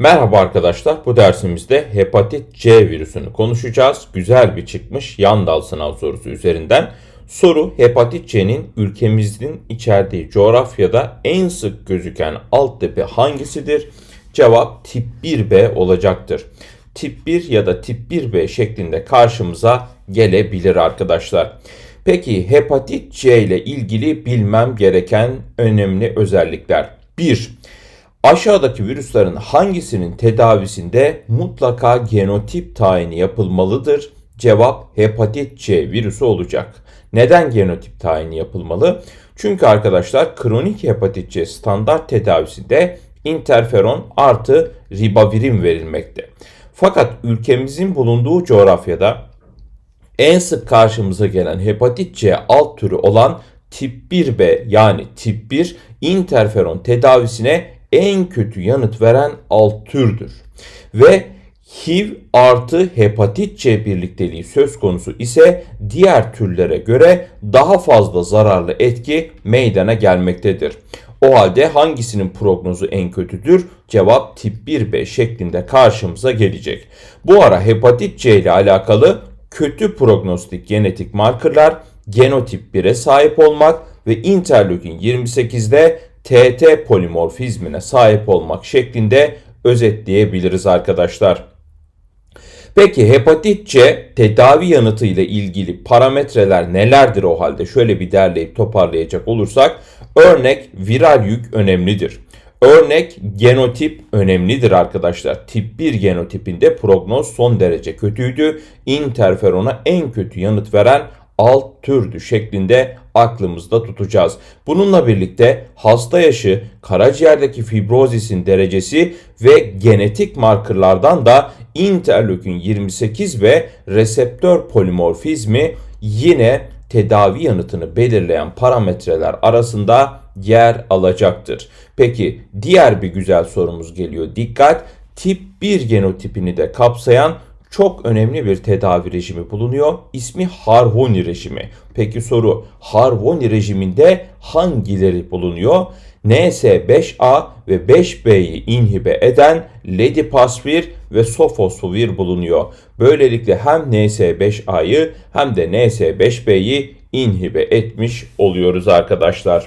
Merhaba arkadaşlar. Bu dersimizde hepatit C virüsünü konuşacağız. Güzel bir çıkmış yan dal sınav sorusu üzerinden. Soru hepatit C'nin ülkemizin içerdiği coğrafyada en sık gözüken alt tipi hangisidir? Cevap tip 1B olacaktır. Tip 1 ya da tip 1B şeklinde karşımıza gelebilir arkadaşlar. Peki hepatit C ile ilgili bilmem gereken önemli özellikler. 1. Aşağıdaki virüslerin hangisinin tedavisinde mutlaka genotip tayini yapılmalıdır? Cevap hepatit C virüsü olacak. Neden genotip tayini yapılmalı? Çünkü arkadaşlar kronik hepatit C standart tedavisinde interferon artı ribavirin verilmekte. Fakat ülkemizin bulunduğu coğrafyada en sık karşımıza gelen hepatit C alt türü olan tip 1B yani tip 1 interferon tedavisine en kötü yanıt veren alt türdür. Ve HIV artı hepatit C birlikteliği söz konusu ise diğer türlere göre daha fazla zararlı etki meydana gelmektedir. O halde hangisinin prognozu en kötüdür? Cevap tip 1B şeklinde karşımıza gelecek. Bu ara hepatit C ile alakalı kötü prognostik genetik markerlar genotip 1'e sahip olmak ve interleukin 28'de TT polimorfizmine sahip olmak şeklinde özetleyebiliriz arkadaşlar. Peki hepatit C tedavi yanıtı ile ilgili parametreler nelerdir o halde? Şöyle bir derleyip toparlayacak olursak örnek viral yük önemlidir. Örnek genotip önemlidir arkadaşlar. Tip 1 genotipinde prognoz son derece kötüydü. Interferona en kötü yanıt veren alt türdü şeklinde aklımızda tutacağız. Bununla birlikte hasta yaşı, karaciğerdeki fibrozisin derecesi ve genetik markerlardan da interleukin 28 ve reseptör polimorfizmi yine tedavi yanıtını belirleyen parametreler arasında yer alacaktır. Peki diğer bir güzel sorumuz geliyor. Dikkat! Tip 1 genotipini de kapsayan çok önemli bir tedavi rejimi bulunuyor. İsmi Harvoni rejimi. Peki soru Harvoni rejiminde hangileri bulunuyor? NS5A ve 5B'yi inhibe eden ledipasvir ve sofosbuvir bulunuyor. Böylelikle hem NS5A'yı hem de NS5B'yi inhibe etmiş oluyoruz arkadaşlar.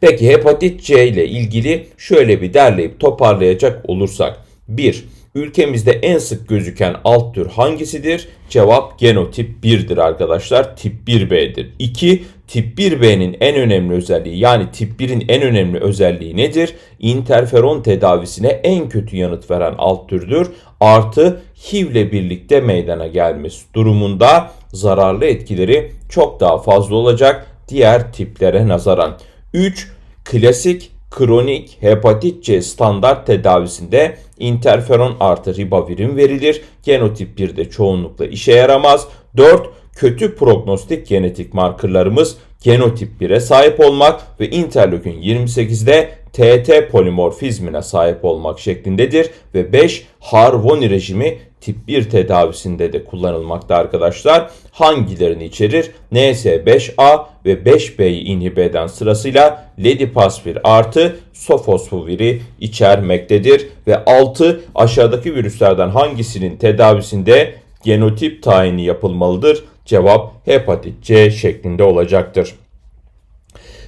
Peki hepatit C ile ilgili şöyle bir derleyip toparlayacak olursak. 1. Ülkemizde en sık gözüken alt tür hangisidir? Cevap genotip 1'dir arkadaşlar. Tip 1B'dir. 2. Tip 1B'nin en önemli özelliği yani tip 1'in en önemli özelliği nedir? İnterferon tedavisine en kötü yanıt veren alt türdür. Artı HIV ile birlikte meydana gelmesi durumunda zararlı etkileri çok daha fazla olacak diğer tiplere nazaran. 3. Klasik kronik hepatit C standart tedavisinde interferon artı ribavirin verilir. Genotip 1'de çoğunlukla işe yaramaz. 4. Kötü prognostik genetik markerlarımız genotip 1'e sahip olmak ve interleukin 28'de TT polimorfizmine sahip olmak şeklindedir ve 5 Harvoni rejimi tip 1 tedavisinde de kullanılmakta arkadaşlar. Hangilerini içerir? NS5A ve 5B'yi inhibe eden sırasıyla ledipasvir artı sofosbuviri içermektedir ve 6 aşağıdaki virüslerden hangisinin tedavisinde genotip tayini yapılmalıdır? Cevap hepatit C şeklinde olacaktır.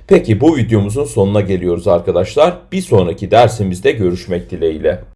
Peki bu videomuzun sonuna geliyoruz arkadaşlar. Bir sonraki dersimizde görüşmek dileğiyle.